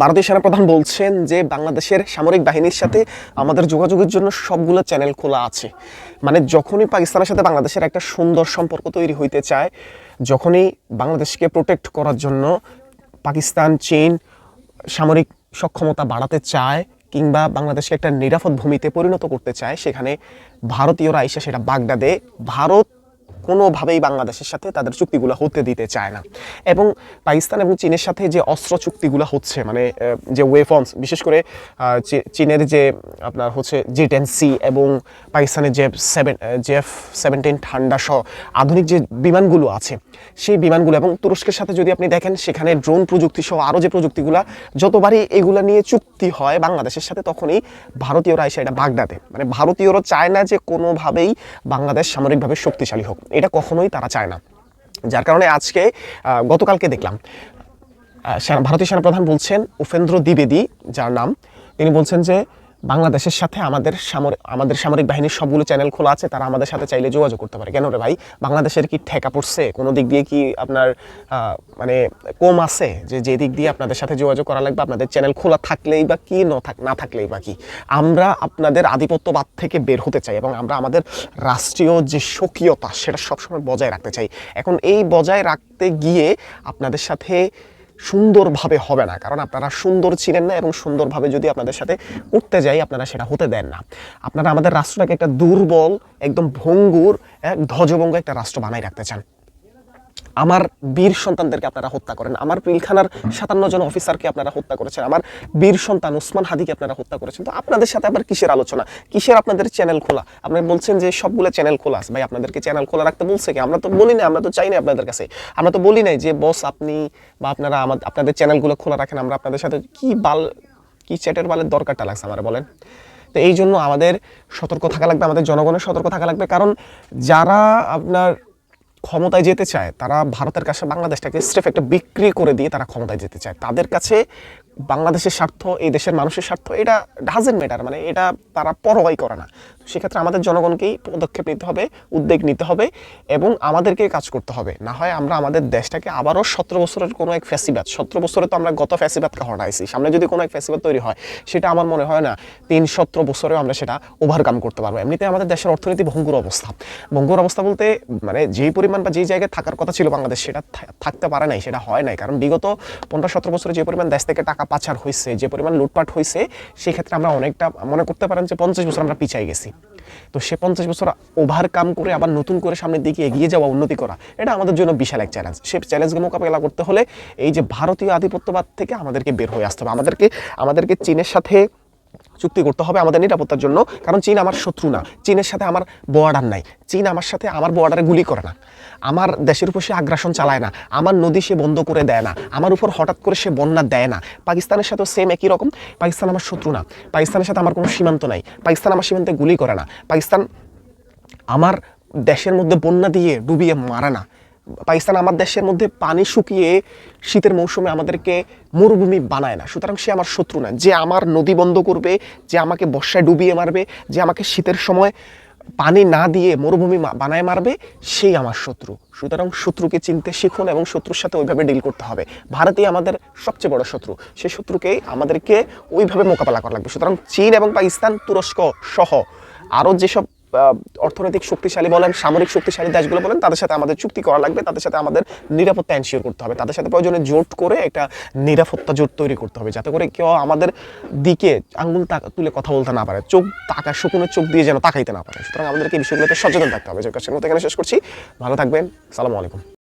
ভারতীয় সেনাপ্রধান বলছেন যে বাংলাদেশের সামরিক বাহিনীর সাথে আমাদের যোগাযোগের জন্য সবগুলো চ্যানেল খোলা আছে। মানে যখনই পাকিস্তানের সাথে বাংলাদেশের একটা সুন্দর সম্পর্ক তৈরি হইতে চায়, যখনই বাংলাদেশকে প্রোটেক্ট করার জন্য পাকিস্তান, চীন সামরিক সক্ষমতা বাড়াতে চায় কিংবা বাংলাদেশকে একটা নিরাপদ ভূমিতে পরিণত করতে চায়, সেখানে ভারতীয়রা এসে সেটা বাগদাদে ভারত কোনোভাবেই বাংলাদেশের সাথে তাদের চুক্তিগুলো হতে দিতে চায় না। এবং পাকিস্তান এবং চীনের সাথে যে অস্ত্র চুক্তিগুলো হচ্ছে মানে যে ওয়েফন্স বিশেষ করে চীনের যে আপনার হচ্ছে জি টেন সি এবং পাকিস্তানের যে সেভেন জেফ সেভেন্টিন ঠান্ডা সহ আধুনিক যে বিমানগুলো আছে, সেই বিমানগুলো এবং তুরস্কের সাথে যদি আপনি দেখেন, সেখানে ড্রোন প্রযুক্তি সহ আরও যে প্রযুক্তিগুলো, যতবারই এগুলা নিয়ে চুক্তি হয় বাংলাদেশের সাথে, তখনই ভারতীয়রা এসে এটা বাগদাদে। মানে ভারতীয়রা চায় না যে কোনোভাবেই বাংলাদেশ সামরিকভাবে শক্তিশালী হোক। এটা কখনোই তারা চায় না। যার কারণে আজকে গতকালকে দেখলাম ভারতীয় সেনাপ্রধান বলছেন, উপেন্দ্র দ্বিবেদী, যার নাম, তিনি বলছেন যে বাংলাদেশের সাথে আমাদের সামরিক আমাদের সামরিক বাহিনীর সবগুলো চ্যানেল খোলা আছে, তারা আমাদের সাথে চাইলে যোগাযোগ করতে পারে। কেন রে ভাই? বাংলাদেশের কি ঠেকা পড়ছে? কোনো দিক দিয়ে কি আপনার মানে কম আছে যে যে দিক দিয়ে আপনাদের সাথে যোগাযোগ করা লাগবে? আপনাদের চ্যানেল খোলা থাকলেই বা কি ন থাক, না থাকলেই বা কি? আমরা আপনাদের আধিপত্যবাদ থেকে বের হতে চাই এবং আমরা আমাদের রাষ্ট্রীয় যে স্বকীয়তা, সেটা সবসময় বজায় রাখতে চাই। এখন এই বজায় রাখতে গিয়ে আপনাদের সাথে সুন্দরভাবে হবে না। কারণ আপনারা সুন্দর ছিলেন না এবং সুন্দরভাবে যদি আপনাদের সাথে উঠতে যাই, আপনারা সেটা হতে দেন না। আপনারা আমাদের রাষ্ট্রটাকে একটা দুর্বল, একদম ভঙ্গুর ধ্বজভঙ্গ একটা রাষ্ট্র বানাই রাখতে চান। আমার বীর সন্তানদেরকে আপনারা হত্যা করেন। আমার পিলখানার সাতান্ন জন অফিসারকে আপনারা হত্যা করেছেন। আমার বীর সন্তান উসমান হাদিকে আপনারা হত্যা করেছেন। তো আপনাদের সাথে আবার কিসের আলোচনা? কিসের আপনাদের চ্যানেল খোলা? আপনি বলছেন যে সবগুলো চ্যানেল খোলা আছে। ভাই, আপনাদেরকে চ্যানেল খোলা রাখতে বলছে কি? আমরা তো বলি না আমরা তো চাই না আপনাদের কাছে। আমরা তো বলি নাই যে, বস, আপনি বা আপনারা আমাদের আপনাদের চ্যানেলগুলো খোলা রাখেন। আমরা আপনাদের সাথে কি বাল, কি চ্যাটের বালের দরকারটা লাগছে আমার বলেন? তো এই জন্য আমাদের সতর্ক থাকা লাগবে, আমাদের জনগণের সতর্ক থাকা লাগবে। কারণ যারা আপনার ক্ষমতায় যেতে চায়, তারা ভারতের কাছে বাংলাদেশটাকে স্রেফ একটা বিক্রি করে দিয়ে তারা ক্ষমতায় যেতে চায়। তাদের কাছে বাংলাদেশের স্বার্থ, এই দেশের মানুষের স্বার্থ, এটা ডাজেন্ট ম্যাটার মানে এটা তারা পরোয়াই করে না। সেক্ষেত্রে আমাদের জনগণকেই পদক্ষেপ নিতে হবে, উদ্যোগ নিতে হবে এবং আমাদেরকে কাজ করতে হবে। না হয় আমরা আমাদের দেশটাকে আবারও সতেরো বছরের কোনো এক ফ্যাসিবাদ, সতেরো বছরে তো আমরা গত ফ্যাসিবাদকে হটাইছি সামনে যদি কোনো এক ফ্যাসিবাদ তৈরি হয়, সেটা আমার মনে হয় না তিন সতেরো বছরেও আমরা সেটা ওভারকাম করতে পারব। এমনিতে আমাদের দেশের অর্থনীতি ভঙ্গুর অবস্থা। ভঙ্গুর অবস্থা বলতে মানে যেই পরিমাণ বা যেই জায়গায় থাকার কথা ছিল বাংলাদেশ, সেটা থাকতে পারে নাই, সেটা হয় নাই। কারণ বিগত পনেরো সতেরো বছরে যে পরিমাণ দেশ থেকে টাকা পাচার হয়েছে যে পরিমাণ লুটপাট হয়েছে সেক্ষেত্রে আমরা অনেকটা মনে করতে পারেন যে পঞ্চাশ বছর আমরা পিছাই গেছি। তো সে পঞ্চাশ বছর ওভারকাম করে আবার নতুন করে সামনের দিকে এগিয়ে যাওয়া, উন্নতি করা, এটা আমাদের জন্য বিশাল এক চ্যালেঞ্জ সে চ্যালেঞ্জকে মোকাবেলা করতে হলে এই যে ভারতীয় আধিপত্যবাদ থেকে আমাদেরকে বের হয়ে আসতে হবে। আমাদেরকে আমাদেরকে চীনের সাথে চুক্তি করতে হবে আমাদের নিরাপত্তার জন্য। কারণ চীন আমার শত্রু না। চীনের সাথে আমার বর্ডার নাই। চীন আমার সাথে আমার বর্ডারে গুলি করে না। আমার দেশের উপর সে আগ্রাসন চালায় না। আমার নদী সে বন্ধ করে দেয় না। আমার উপর হঠাৎ করে সে বন্যা দেয় না। পাকিস্তানের সাথেও সেম একই রকম। পাকিস্তান আমার শত্রু না। পাকিস্তানের সাথে আমার কোনো সীমান্ত নাই। পাকিস্তান আমার সীমান্তে গুলি করে না। পাকিস্তান আমার দেশের মধ্যে বন্যা দিয়ে ডুবিয়ে মারে না। পাকিস্তান আমার দেশের মধ্যে পানি শুকিয়ে শীতের মৌসুমে আমাদেরকে মরুভূমি বানায় না। সুতরাং সে আমার শত্রু না। যে আমার নদী বন্ধ করবে, যে আমাকে বর্ষায় ডুবিয়ে মারবে, যে আমাকে শীতের সময় পানি না দিয়ে মরুভূমি বানায় মারবে, সেই আমার শত্রু। সুতরাং শত্রুকে চিনতে শিখুন এবং শত্রুর সাথে ওইভাবে ডিল করতে হবে। ভারতই আমাদের সবচেয়ে বড় শত্রু। সেই শত্রুকেই আমাদেরকে ওইভাবে মোকাবেলা করা লাগবে। সুতরাং চীন এবং পাকিস্তান তুরস্ক সহ আরও যেসব অর্থনৈতিক শক্তিশালী বলেন, সামরিক শক্তিশালী দেশগুলো বলেন, তাদের সাথে আমাদের চুক্তি করা লাগবে, তাদের সাথে আমাদের নিরাপত্তা এনশিওর করতে হবে। তাদের সাথে প্রয়োজনে জোট করে একটা নিরাপত্তা জোট তৈরি করতে হবে, যাতে করে কেউ আমাদের দিকে আঙুল তুলে কথা বলতে না পারে, চোখ তাকা শকুনের চোখ দিয়ে যেন তাকাইতে না পারে। সুতরাং আমাদেরকে এই বিষয়গুলোতে সচেতন থাকতে হবে। যে কাছে মতো এখানে শেষ করছি। ভালো থাকবেন। সালামু আলাইকুম।